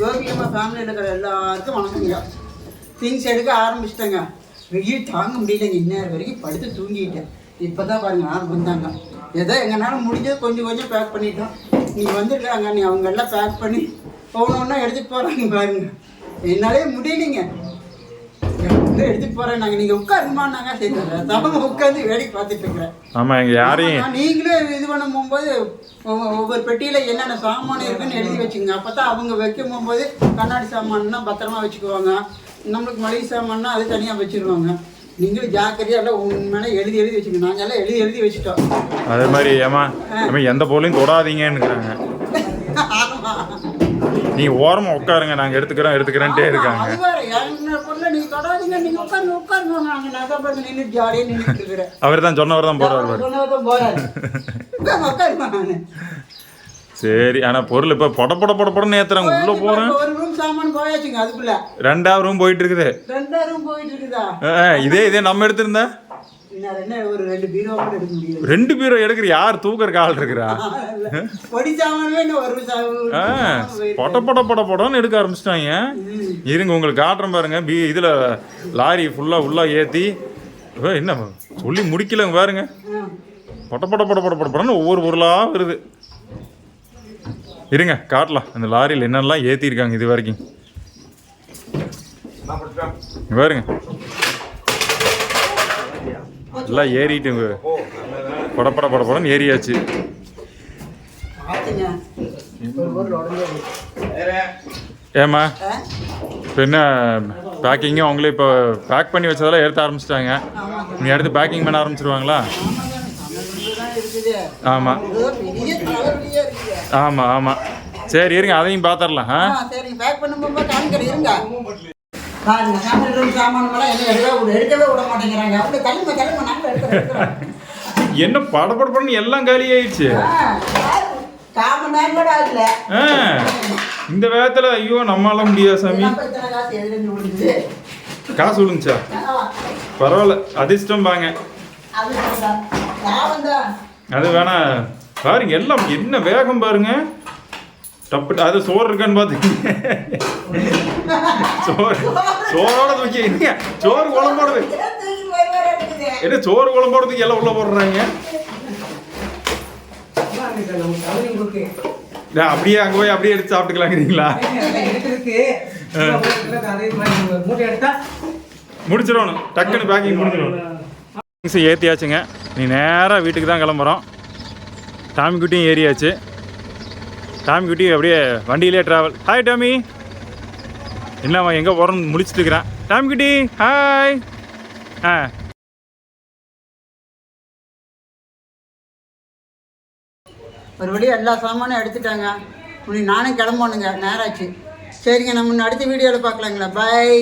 கோபியம்மா ஃபேமிலியில் இருக்கிற எல்லாருக்கும் வணக்கங்க திங்ஸ் எடுக்க ஆரம்பிச்சிட்டேங்க. வெயில் தாங்க முடியலைங்க. இந்நேரம் வரைக்கும் படுத்து தூங்கிட்டேன். இப்போ தான் பாருங்க ஆள் வந்தாங்க. ஏதோ எங்கனால முடிஞ்சது கொஞ்சம் கொஞ்சம் பேக் பண்ணிட்டோம். நீங்கள் வந்துருக்காங்க நீ அவங்க எல்லாம் பேக் பண்ணி ஒன்று ஒன்றா எடுத்துகிட்டு போகிறாங்க பாருங்க. என்னாலே முடியலைங்க. எல்லாம் எடுத்துகிட்டு போகிறேன் நாங்கள் நீங்கள் உட்காருமான்னாங்க சரி தவங்க உட்காந்து வேடிக்கை பார்த்துட்டு இருக்கிறேன். ஆமா எங்க யாரையும் நீங்களே இது பண்ண போகும்போது ஒவ்வொ- ஒவ்வொரு பெட்டியில என்னென்ன சாமான் இருக்குன்னு எழுதி வச்சுங்க. அப்பதான் அவங்க வைக்கும் போகும்போது கண்ணாடி சாமான்னா பத்திரமா வச்சுக்குவாங்க. நம்மளுக்கு மளிகை சாமான்னா அது தனியா வச்சிருவாங்க. நீங்களும் ஜாக்கிரதையா எல்லாம் உண்மையில எழுதி எழுதி வச்சுங்க. நாங்க எல்லாம் எழுதி எழுதி வச்சுட்டோம். அதே மாதிரி ஏமா எந்த பொருளையும் தொடாதீங்கன்னுக்குறாங்க. ஆமா. நீங்க ஓரமா உட்காருங்க நாங்க எடுத்துக்கிறோம் எடுத்துக்கிறேன்ட்டே இருக்காங்க. அவர் தான் சொன்னவர் தான் போறாரு சரி ஆனா பொருள் இப்ப பொட பொட பொட பொடன்னு ஏத்துறாங்க. உள்ள போறேன். ஒரு ரூம் சாமான் போயாச்சுங்க அதுக்குள்ள. ரெண்டாவது ரூம் போயிட்டு இருக்குது. போயிட்டு இதே இதே நம்ம எடுத்திருந்தா? ரெண்டு பீரோ எடுக்கிற யார் தூக்கறக்கு ஆள் இருக்கிறா? பொடி பொட பொட பொட பொடன்னு எடுக்க ஆரம்பிச்சிட்டாங்க. இருங்க உங்களுக்கு காட்டுறேன் பாருங்க. பி இதுல லாரி ஃபுல்லா உள்ள ஏத்தி ஏ, என்ன சொல்லி முடிக்கலங்க பாருங்க. பொட பொட பொட பொட பொட பொடன்னு ஒவ்வொரு பொருளா வருது. இருங்க காட்டலாம். அந்த லாரியில் என்னெல்லாம் ஏற்றிருக்காங்க இது வரைக்கும். பாருங்க. எல்லாம் ஏறிட்டு பட பட பட படன்னு ஏறியாச்சு. ஏம்மா? இப்போ என்ன பேக்கிங்கும் அவங்களே இப்போ பேக் பண்ணி வச்சதெல்லாம் ஏற்ற ஆரம்பிச்சிட்டாங்க. நீ அடுத்து பேக்கிங் பண்ண ஆரம்பிச்சிருவாங்களா? ஆமாம் ஆமாம் ஆமாம் சரி இருங்க அதையும் பார்த்துடலாம் ஆ? பாருங்க ரூம் சாமான் என்ன எடுக்கவே விட எடுக்கவே விட மாட்டேங்கிறாங்க. அப்படி கிளம்ப கிளம்ப நாங்கள் எடுக்கிறோம் எடுக்கிறோம். என்ன பட பட படன்னு எல்லாம் காலி ஆயிடுச்சு. கால் மணி நேரம் கூட ஆகல ஆ இந்த வேகத்தில் ஐயோ நம்மளால முடியாது சாமி. காசு விழுந்துச்சா? பரவாயில்ல அதிர்ஷ்டம் தான் அது வேணா பாருங்க எல்லாம் என்ன வேகம் பாருங்க. டப்பு அது சோறு இருக்கான்னு பார்த்து சோறு சோறோட தூக்கி சோறு குழம்போடுது என்ன சோறு குழம்போடுறதுக்கு எல்லாம் உள்ள போடுறாங்க? அப்படியே அங்கே போய் அப்படியே எடுத்து சாப்பிட்டுக்கலாங்கிறீங்களா? முடிச்சிடணும். டக்குன்னு பேக்கிங் முடிச்சிடணும். ஏற்றியாச்சுங்க நீ நேராக வீட்டுக்கு தான் கிளம்புறோம். டாமிக்குட்டியும் ஏறியாச்சு. டாமிக்குட்டி அப்படியே வண்டியிலே ட்ராவல் ஹாய் டாமி. என்னம்மா எங்கே போகிறோன்னு முடிச்சிட்டு இருக்கிறேன். டாமிக்குட்டி ஹாய் ஆ. மறுபடியும் எல்லா சாமானும் எடுத்துட்டாங்க. இனி நானும் கிளம்பணுங்க. நேராச்சு. சரிங்க நம்ம அடுத்த வீடியோவில் பார்க்கலாங்களா? பாய்